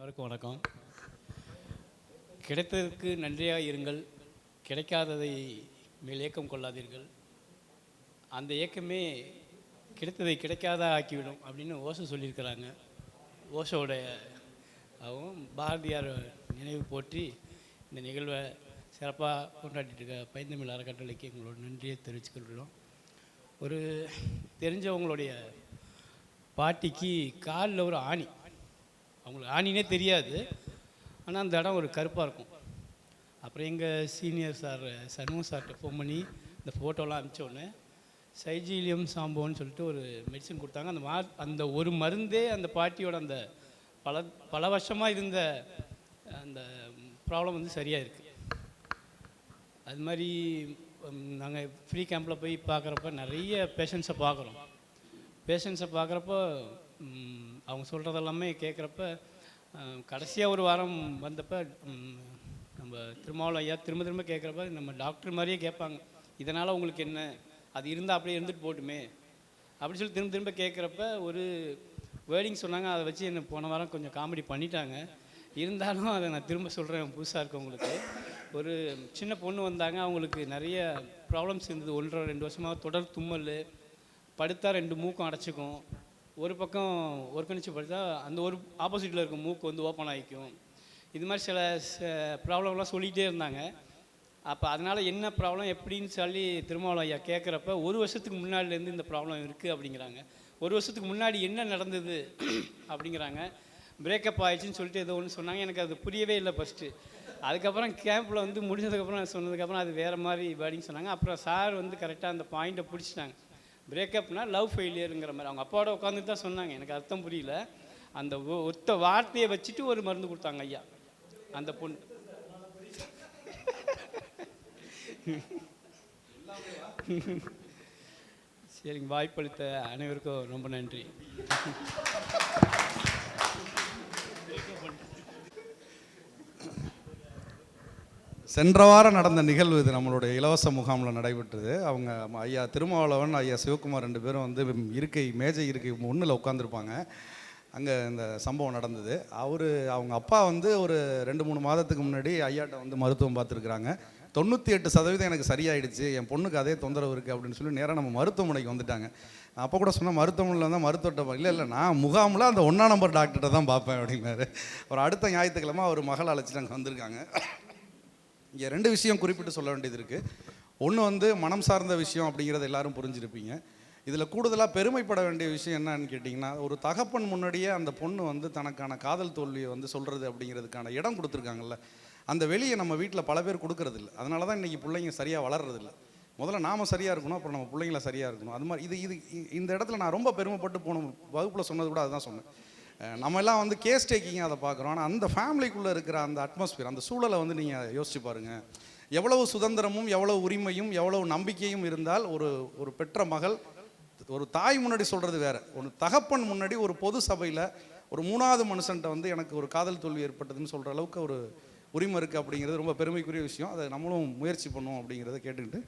அனைவருக்கும் வணக்கம். கிடைத்ததற்கு நன்றியாக இருங்கள். கிடைக்காததை மேல் ஏக்கம் கொள்ளாதீர்கள். அந்த ஏக்கமே கிடைத்ததை கிடைக்காத ஆக்கிவிடும் அப்படின்னு ஓசோ சொல்லியிருக்கிறாங்க. ஓசோடைய அவும் பாரதியார் நினைவு போற்றி இந்த நிகழ்வை சிறப்பாக கொண்டாடிட்டு இருக்க பைந்தமிழ் அறக்கட்டளைக்கு எங்களோட நன்றியை தெரிவிச்சுக்கொள்கிறோம் ஒரு தெரிஞ்சவங்களுடைய பாட்டிக்கு காலில் ஒரு ஆணி. அவங்களுக்கு ஆணினே தெரியாது. ஆனால் அந்த இடம் ஒரு கருப்பாக இருக்கும். அப்புறம் எங்கள் சீனியர் சார் சண்முக சார்கிட்ட ஃபோன் பண்ணி இந்த ஃபோட்டோலாம் அனுப்பிச்சோன்னே சைஜீலியம் சாம்போன்னு சொல்லிட்டு ஒரு மெடிசன் கொடுத்தாங்க. அந்த மா அந்த ஒரு மருந்தே அந்த பாட்டியோட அந்த பல பல வருஷமாக இருந்த அந்த ப்ராப்ளம் வந்து சரியாக இருக்குது அது மாதிரி நாங்கள் ஃப்ரீ கேம்பில் போய் பார்க்குறப்ப நிறைய பேஷண்ட்ஸை பார்க்குறோம். பேஷண்ட்ஸை பார்க்குறப்போ அவங்க சொல்கிறதெல்லாமே கேட்குறப்ப கடைசியாக ஒரு வாரம் வந்தப்போ நம்ம திருமாவளம் ஐயா திரும்ப திரும்ப கேட்குறப்ப நம்ம டாக்டர் மாதிரியே கேட்பாங்க. இதனால் உங்களுக்கு என்ன? அது இருந்தால் அப்படியே இருந்துட்டு போட்டுமே. அப்படின்னு சொல்லி திரும்ப திரும்ப கேட்குறப்ப ஒரு வேர்டிங் சொன்னாங்க. அதை வச்சு என்னை போன வாரம் கொஞ்சம் காமெடி பண்ணிட்டாங்க. இருந்தாலும் அதை நான் திரும்ப சொல்கிறேன் புதுசாக இருக்கவங்களுக்கு ஒரு சின்ன பொண்ணு வந்தாங்க. அவங்களுக்கு நிறைய ப்ராப்ளம்ஸ் இருந்தது. ஒன்றரை ரெண்டு வருஷமாக தொடர் தும்மல் படுத்தா ரெண்டு மூக்கும் அடைச்சிக்கும். ஒரு பக்கம் ஒரு கணிச்சு படுத்தா அந்த ஒரு ஆப்போசிட்டில் இருக்க மூக்கு வந்து ஓப்பன் ஆகிக்கும் இது மாதிரி சில ப்ராப்ளம்லாம் சொல்லிகிட்டே இருந்தாங்க. அப்போ அதனால் என்ன ப்ராப்ளம் எப்படின்னு சொல்லி திருமாவளம் ஐயா கேட்குறப்ப ஒரு வருஷத்துக்கு முன்னாடிலேருந்து இந்த ப்ராப்ளம் இருக்குது அப்படிங்கிறாங்க. ஒரு வருஷத்துக்கு முன்னாடி என்ன நடந்தது அப்படிங்கிறாங்க. பிரேக்கப் ஆயிடுச்சுன்னு சொல்லிட்டு ஏதோ ஒன்று சொன்னாங்க. எனக்கு அது புரியவே இல்லை ஃபஸ்ட்டு அதுக்கப்புறம் கேம்பில் வந்து முடிஞ்சதுக்கப்புறம் சொன்னதுக்கப்புறம் அது வேறு மாதிரி பேடிங் சொன்னாங்க. அப்புறம் சார் வந்து கரெக்டாக அந்த பாயிண்ட்டை பிடிச்சிட்டாங்க. பிரேக்கப்னா லவ் ஃபெயிலியருங்கிற மாதிரி. அவங்க அப்பாவோட உட்காந்துட்டு தான் சொன்னாங்க. எனக்கு அர்த்தம் புரியல. அந்த ஒ- ஒத்த வார்த்தையை வச்சுட்டு ஒரு மருந்து கொடுத்தாங்க ஐயா. அந்த பொண்ணு. சரிங்க வாய்ப்பளித்த அனைவருக்கும் ரொம்ப நன்றி. சென்ற வாரம் நடந்த நிகழ்வு இது. நம்மளுடைய இலவச முகாமில் நடைபெற்றது. அவங்க ஐயா திருமாவளவன் ஐயா சிவகுமார் ரெண்டு பேரும் வந்து இருக்கை மேஜை இருக்கை ஒன்றில் உட்காந்துருப்பாங்க அங்கே இந்த சம்பவம் நடந்தது. அவர் அவங்க அப்பா வந்து ஒரு ரெண்டு மூணு மாதத்துக்கு முன்னாடி ஐயாட்ட வந்து மருத்துவம் பார்த்துருக்குறாங்க. தொண்ணூற்றி எட்டு சதவீதம் எனக்கு சரியாயிடுச்சு. என் பொண்ணுக்கு அதே தொந்தரவு இருக்குது அப்படின்னு சொல்லி நேராக நம்ம மருத்துவமனைக்கு வந்துட்டாங்க. அப்போ கூட சொன்ன மருத்துவமனையில் வந்து மருத்துவட்ட இல்லை இல்லை நான் முகாமில் அந்த ஒன்றா நம்பர் டாக்டர்கிட்ட தான் பார்ப்பேன் அப்படின்னாரு. ஒரு அடுத்த ஞாயிற்றுக்கிழமை அவர் மகள் அழைச்சிட்டு அங்கே வந்திருக்காங்க. இங்கே ரெண்டு விஷயம் குறிப்பிட்டு சொல்ல வேண்டியது இருக்குது ஒன்று வந்து மனம் சார்ந்த விஷயம் அப்படிங்கிறத எல்லாரும் புரிஞ்சிருப்பீங்க. இதில் கூடுதலாக பெருமைப்பட வேண்டிய விஷயம் என்னன்னு கேட்டிங்கன்னா ஒரு தகப்பன் முன்னாடியே அந்த பொண்ணு வந்து தனக்கான காதல் தோல்வியை வந்து சொல்கிறது அப்படிங்கிறதுக்கான இடம் கொடுத்துருக்காங்கல்ல. அந்த வெளியே நம்ம வீட்டில் பல பேர் கொடுக்கறதில்ல. அதனால தான் இன்றைக்கி பிள்ளைங்க சரியாக வளர்றதில்ல. முதல்ல நாம் சரியாக இருக்கணும் அப்புறம் நம்ம பிள்ளைங்கள சரியாக இருக்கணும். அது மாதிரி இது இது இந்த இடத்துல நான் ரொம்ப பெருமைப்பட்டு போன வகுப்பில் சொன்னது கூட அதுதான் சொன்னேன். நம்ம எல்லாம் வந்து கேஸ் டேக்கிங்காக அதை பார்க்குறோம். ஆனால் அந்த ஃபேமிலிக்குள்ளே இருக்கிற அந்த அட்மாஸ்பியர் அந்த சூழலை வந்து நீங்கள் யோசிச்சு பாருங்கள் எவ்வளவு சுதந்திரமும் எவ்வளவு உரிமையும் எவ்வளவு நம்பிக்கையும் இருந்தால் ஒரு ஒரு பெற்ற மகள் ஒரு தாய் முன்னாடி சொல்கிறது வேறு. ஒரு தகப்பன் முன்னாடி ஒரு பொது சபையில் ஒரு மூணாவது மனுஷன்ட்ட வந்து எனக்கு ஒரு காதல் தோல்வி ஏற்பட்டதுன்னு சொல்கிற அளவுக்கு ஒரு உரிமை இருக்குது அப்படிங்கிறது ரொம்ப பெருமைக்குரிய விஷயம். அதை நம்மளும் முயற்சி பண்ணுவோம் அப்படிங்கிறத கேட்டுக்கிட்டு